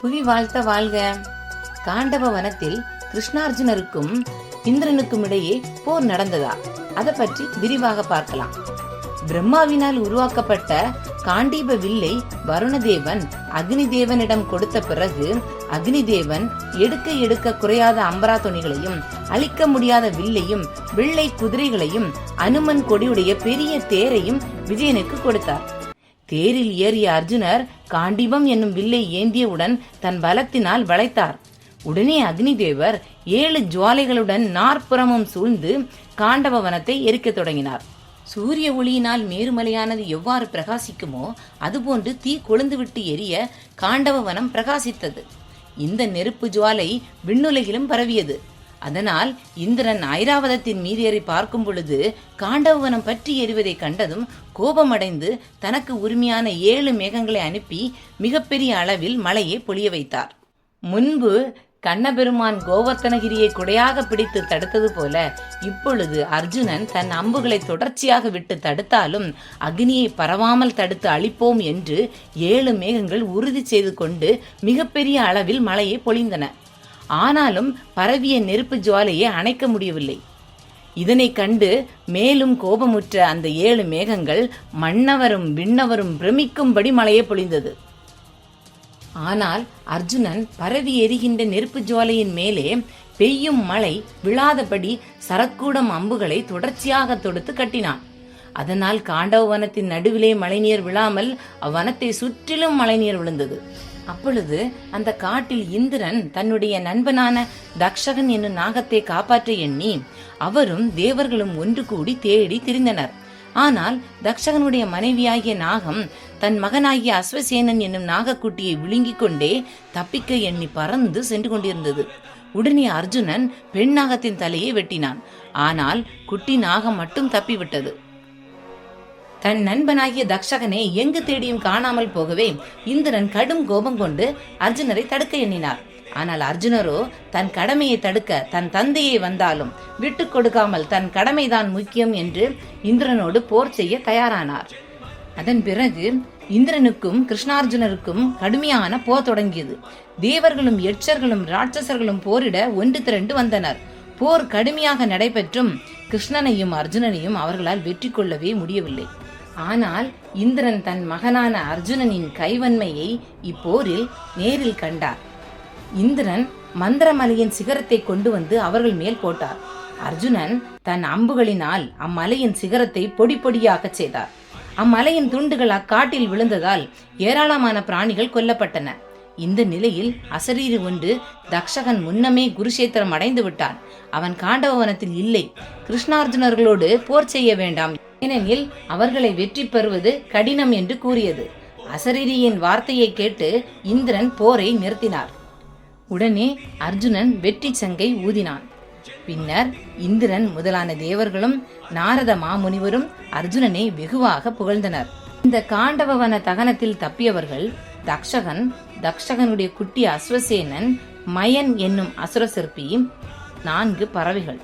புவி வாழ்த்த வாழ்க. காண்டவ வனத்தில் கிருஷ்ணார்ஜுனருக்கும் இந்திரனுக்கும் இடையே போர் நடந்ததா? அதை பற்றி விரிவாக பார்க்கலாம். பிரம்மாவினால் உருவாக்கப்பட்ட காண்டீப வில்லை வருணதேவன் அக்னி தேவனிடம் கொடுத்த பிறகு அக்னி தேவன் எடுக்க எடுக்க குறையாத அம்பரா துணிகளையும் அழிக்க முடியாத வில்லையும் வெள்ளை குதிரைகளையும் அனுமன் கொடியுடைய பெரிய தேரையும் விஜயனுக்கு கொடுத்தார். தேரில் ஏறிய அர்ஜுனர் காண்டிபம் என்னும் வில்லை ஏந்தியவுடன் தன் பலத்தினால் வளைத்தார். உடனே அக்னிதேவர் ஏழு ஜுவாலைகளுடன் நாற்புறமும் சூழ்ந்து காண்டவ வனத்தை எரிக்கத் தொடங்கினார். சூரிய ஒளியினால் மேருமலையானது எவ்வாறு பிரகாசிக்குமோ அதுபோன்று தீ கொழுந்துவிட்டு எரிய காண்டவ வனம் பிரகாசித்தது. இந்த நெருப்பு ஜுவாலை விண்ணுலகிலும் பரவியது. அதனால் இந்திரன் ஐராவதத்தின் மீதேறி பார்க்கும் பொழுது காண்டவனம் பற்றி எறிவதை கண்டதும் கோபமடைந்து தனக்கு உரிமையான ஏழு மேகங்களை அனுப்பி மிகப்பெரிய அளவில் மழையை பொழிய வைத்தார். முன்பு கண்ணபெருமான் கோவர்த்தனகிரியை குடையாக பிடித்து தடுத்தது போல இப்பொழுது அர்ஜுனன் தன் அம்புகளை தொடர்ச்சியாக விட்டு தடுத்தாலும் அக்னியை பரவாமல் தடுத்து அழிப்போம் என்று ஏழு மேகங்கள் உறுதி செய்து கொண்டு மிகப்பெரிய அளவில் மழையை பொழிந்தன. ஆனாலும் பரவிய நெருப்பு ஜுவாலையை அணைக்க முடியவில்லை. இதனை கண்டு மேலும் கோபமுற்ற அந்த ஏழு மேகங்கள் மன்னவரும் விண்ணவரும் பிரமிக்கும்படி மழையை பொழிந்தது. ஆனால் அர்ஜுனன் பரவி எரிகின்ற நெருப்பு ஜுவாலையின் மேலே பெய்யும் மழை விழாதபடி சரக்கூடம் அம்புகளை தொடர்ச்சியாக தொடுத்து கட்டினான். அதனால் காண்டவ வனத்தின் நடுவிலே மழைநீர் விழாமல் அவ்வனத்தை சுற்றிலும் மழைநீர் விழுந்தது. அப்பொழுது அந்த காட்டில் இந்திரன் தன்னுடைய நண்பனான தக்ஷகன் என்னும் நாகத்தை காப்பாற்ற எண்ணி அவரும் தேவர்களும் ஒன்று கூடி தேடி திரிந்தனர். ஆனால் தக்ஷகனுடைய மனைவியாகிய நாகம் தன் மகனாகிய அஸ்வசேனன் என்னும் நாகக்குட்டியை விழுங்கிக் கொண்டே தப்பிக்க எண்ணி பறந்து சென்று கொண்டிருந்தது. உடனே அர்ஜுனன் பெண் நாகத்தின் தலையை வெட்டினான். ஆனால் குட்டி நாகம் மட்டும் தப்பிவிட்டது. தன் நண்பனாகிய தக்ஷகனை எங்கு தேடியும் காணாமல் போகவே இந்திரன் கடும் கோபம் கொண்டு அர்ஜுனரை தடுக்க எண்ணினார். ஆனால் அர்ஜுனரோ தன் கடமையை தடுக்க தன் தந்தையை வந்தாலும் விட்டு கொடுக்காமல் தன் கடமைதான் முக்கியம் என்று இந்திரனோடு போர் செய்ய தயாரானார். அதன் பிறகு இந்திரனுக்கும் கிருஷ்ணார்ஜுனருக்கும் கடுமையான போர் தொடங்கியது. தேவர்களும் எச்சர்களும் ராட்சசர்களும் போரிட ஒன்று திரண்டு வந்தனர். போர் கடுமையாக நடைபெற்றும் கிருஷ்ணனையும் அர்ஜுனனையும் அவர்களால் வெற்றி கொள்ளவே முடியவில்லை. ஆனால் இந்திரன் தன் மகனான அர்ஜுனனின் கைவன்மையை இப்போரில் நேரில் கண்டார். இந்திரன் மந்திரமலையின் சிகரத்தை கொண்டு வந்து அவர்கள் மேல் போட்டார். அர்ஜுனன் தன் அம்புகளினால் அம்மலையின் சிகரத்தை பொடி பொடியாக்கச் செய்தார். அம்மலையின் துண்டுகள் அக்காட்டில் விழுந்ததால் ஏராளமான பிராணிகள் கொல்லப்பட்டன. இந்த நிலையில் அசரீரி ஒன்று தக்ஷகன் முன்னமே குருஷேத்திரம் அடைந்து விட்டான் அவன் காண்டவவனத்தில் இல்லை. கிருஷ்ணார்ஜுனர்களோடு போர் செய்ய வேண்டாம் ஏனெனில் அவர்களை வெற்றி பெறுவது கடினம் என்று கூறியது. அசரீரியின் வார்த்தையை கேட்டு இந்திரன் போரை நிறுத்தினார். உடனே அர்ஜுனன் வெற்றி சங்கை ஊதினான். பின்னர் இந்திரன் முதலான தேவர்களும் நாரத மாமுனிவரும் அர்ஜுனனை வெகுவாக புகழ்ந்தனர். இந்த காண்டவவன தகனத்தில் தப்பியவர்கள் தக்ஷகன் தக்ஷகனுடைய குட்டி அஸ்வசேனன் மயன் என்னும் அசுர சிற்பி நான்கு பறவைகள்.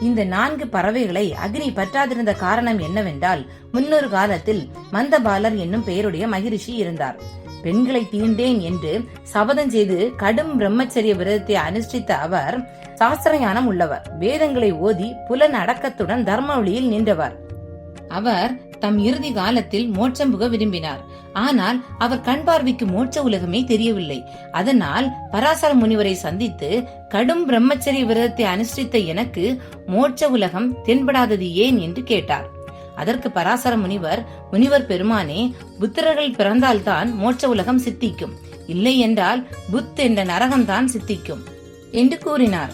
இந்த நான்கு பறவைகளை அக்னி பற்றாதிருந்த காரணம் என்னவென்றால் முன்னொரு காலத்தில் மந்தபாலர் என்னும் பெயருடைய மகிழ்ச்சி இருந்தார். பெண்களை தீண்டேன் என்று சபதம் செய்து கடும் பிரம்மச்சரிய விரதத்தை அனுஷ்டித்த அவர் சாஸ்திரஞானம் உள்ளவர். வேதங்களை ஓதி புலன் அடக்கத்துடன் தர்ம வழியில் நின்றவர். அவர் தம் இறுதி காலத்தில் மோட்சம் புக விரும்பினார். ஆனால் அவர் கண் பார்வைக்கு மோட்ச உலகமே தெரியவில்லை. அதனால் பராசர முனிவரை சந்தித்து கடும் பிரம்மச்சரிய விரதத்தை அனுஷ்டித்த எனக்கு மோட்ச உலகம் தென்படாதது ஏன் என்று கேட்டார். அதற்கு பராசர முனிவர் முனிவர் பெருமானே புத்திரர்கள் பிறந்தால்தான் மோட்ச உலகம் சித்திக்கும். இல்லை என்றால் புத் என்ற நரகம்தான் சித்திக்கும். என்று கூறினார்.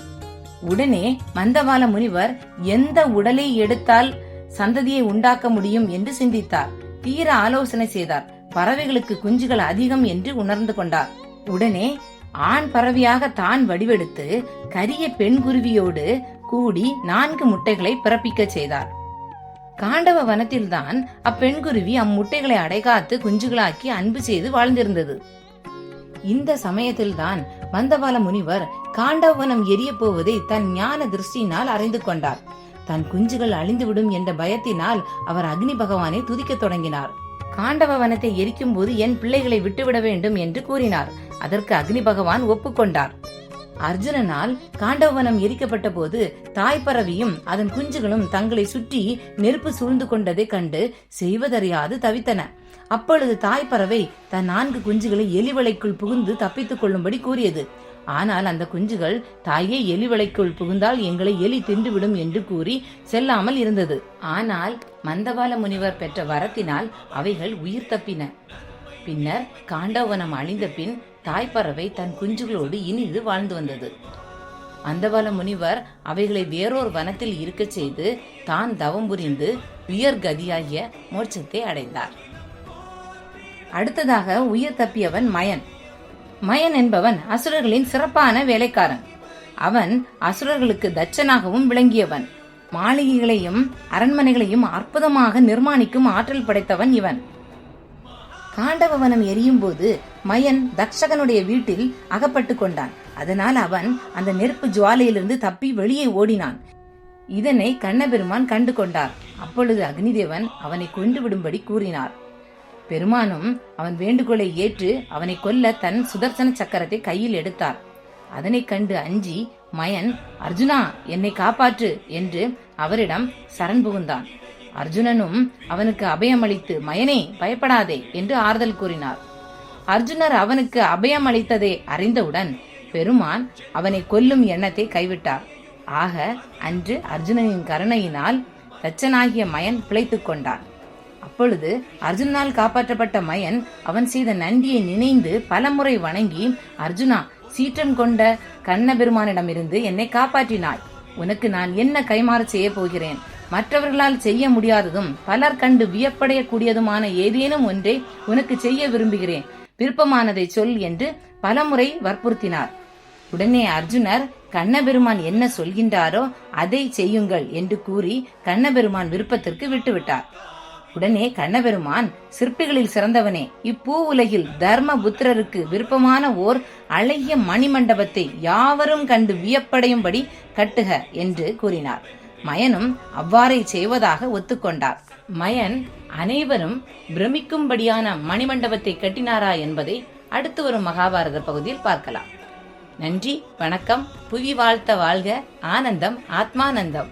உடனே மந்தவால முனிவர் எந்த உடலை எடுத்தால் சந்ததியை உண்டாக்க முடியும் என்று சிந்தித்தார். தீர ஆலோசனை செய்தார். பறவைகளுக்கு குஞ்சுகள் அதிகம் என்று உணர்ந்து கொண்டார். உடனே ஆண் பறவையாக தான் வடிவெடுத்து கரிய பெண் குருவியோடு கூடி நான்கு முட்டைகளை பிறப்பிக்கச் செய்தார். காண்டவ வனத்தில்தான் அப்பெண்குருவி அம்முட்டைகளை அடைகாத்து குஞ்சுகளாக்கி அன்பு செய்து வாழ்ந்திருந்தது. இந்த சமயத்தில்தான் மந்தபால முனிவர் காண்டவனம் எரிய போவதை தன் ஞான திருஷ்டியினால் அறிந்து கொண்டார். தன் குஞ்சுகள் அழிந்துவிடும் என்ற பயத்தினால் அவர் அக்னி பகவானை துதிக்கத் தொடங்கினார். காண்டவ வனத்தை எரிக்கும் போது என் பிள்ளைகளை விட்டுவிட வேண்டும் என்று கூறினார். அதற்கு அக்னி பகவான் ஒப்புக்கொண்டார் அர்ஜுனனால் காண்டவனம் எரிக்கப்பட்ட போது தாய்ப்பறவையும் அதன் குஞ்சுகளும் தங்களை சுற்றி நெருப்பு சூழ்ந்து கொண்டதை கண்டு செய்வதறியாது தவித்தன. அப்பொழுது தாய்ப்பறவை தன் நான்கு குஞ்சுகளை எலிவளைக்குள் புகுந்து தப்பித்துக் கொள்ளும்படி கூறியது. ஆனால் அந்த குஞ்சுகள் தாயே எலி வலைக்குள் புகுந்தால் எங்களை எலி தின்றுவிடும் என்று கூறி செல்லாமல் இருந்தது. ஆனால் மந்தபால முனிவர் பெற்ற வரத்தினால் அவைகள் உயிர் தப்பின. பின்னர் காண்டவனம் அழிந்த பின் தாய்ப்பறவை தன் குஞ்சுகளோடு இனிது வாழ்ந்து வந்தது. அந்தபால முனிவர் அவைகளை வேறொரு வனத்தில் இருக்கச் செய்து தான் தவம் புரிந்து உயர் கதியாகிய மோட்சத்தை அடைந்தார். அடுத்ததாக உயிர் தப்பியவன் மயன். மயன் என்பவன் அசுரர்களின் சிறப்பான வேலைக்காரன். அவன் அசுரர்களுக்கு தச்சனாகவும் விளங்கியவன். மாளிகைகளையும் அரண்மனைகளையும் அற்புதமாக நிர்மாணிக்கும் ஆற்றல் படைத்தவன் இவன். காண்டவவனம் எரியும் போது மயன் தக்ஷகனுடைய வீட்டில் அகப்பட்டு கொண்டான். அதனால் அவன் அந்த நெருப்பு ஜுவாலையிலிருந்து தப்பி வெளியே ஓடினான். இதனை கண்ணபெருமான் கண்டு கொண்டார். அப்பொழுது அக்னிதேவன் அவனை கொண்டு விடும்படி கூறினார். பெருமானும் அவன் வேண்டுகோளை ஏற்று அவனை கொல்ல தன் சுதர்சன சக்கரத்தை கையில் எடுத்தார் அதனைக் கண்டு அஞ்சி மயன் அர்ஜுனா என்னை காப்பாற்று என்று அவரிடம் சரண் புகுந்தான். அர்ஜுனனும் அவனுக்கு அபயமளித்து மயனே பயப்படாதே என்று ஆறுதல் கூறினார். அர்ஜுனர் அவனுக்கு அபயம் அளித்ததை அறிந்தவுடன் பெருமான் அவனை கொல்லும் எண்ணத்தை கைவிட்டார். ஆக அன்று அர்ஜுனனின் கருணையினால் தச்சனாகிய மயன் பிழைத்துக் கொண்டான். அப்பொழுது அர்ஜுனால் காப்பாற்றப்பட்ட மயன் அவன் செய்த நன்றியை நினைந்து பலமுறை வணங்கி அர்ஜுனா சீற்றம் கொண்ட கண்ணபெருமானிடமிருந்து என்னை காப்பாற்றினாய். உனக்கு நான் என்ன கைமாறு செய்ய போகிறேன்? மற்றவர்களால் செய்ய முடியாததும் பலர் கண்டு வியப்படையக்கூடியதுமான ஏதேனும் ஒன்றை உனக்கு செய்ய விரும்புகிறேன். விருப்பமானதை சொல் என்று பலமுறை வற்புறுத்தினார். உடனே அர்ஜுனர் கண்ணபெருமான் என்ன சொல்கின்றாரோ அதை செய்யுங்கள் என்று கூறி கண்ணபெருமான் விருப்பத்திற்கு விட்டுவிட்டார். உடனே கண்ணபெருமான் சிற்பிகளில் சிறந்தவனே இப்பூ உலகில் தர்ம புத்திரருக்கு விருப்பமான ஓர் அழகிய மணிமண்டபத்தை யாவரும் கண்டு வியப்படையும்படி கட்டுக என்று கூறினார். மயனும் அவ்வாறே செய்வதாக ஒத்துக்கொண்டார். மயன் அனைவரும் பிரமிக்கும்படியான மணிமண்டபத்தை கட்டினாரா என்பதை அடுத்து வரும் மகாபாரத பகுதியில் பார்க்கலாம். நன்றி வணக்கம் புவி வாழ்த்த வாழ்க ஆனந்தம் ஆத்மானந்தம்.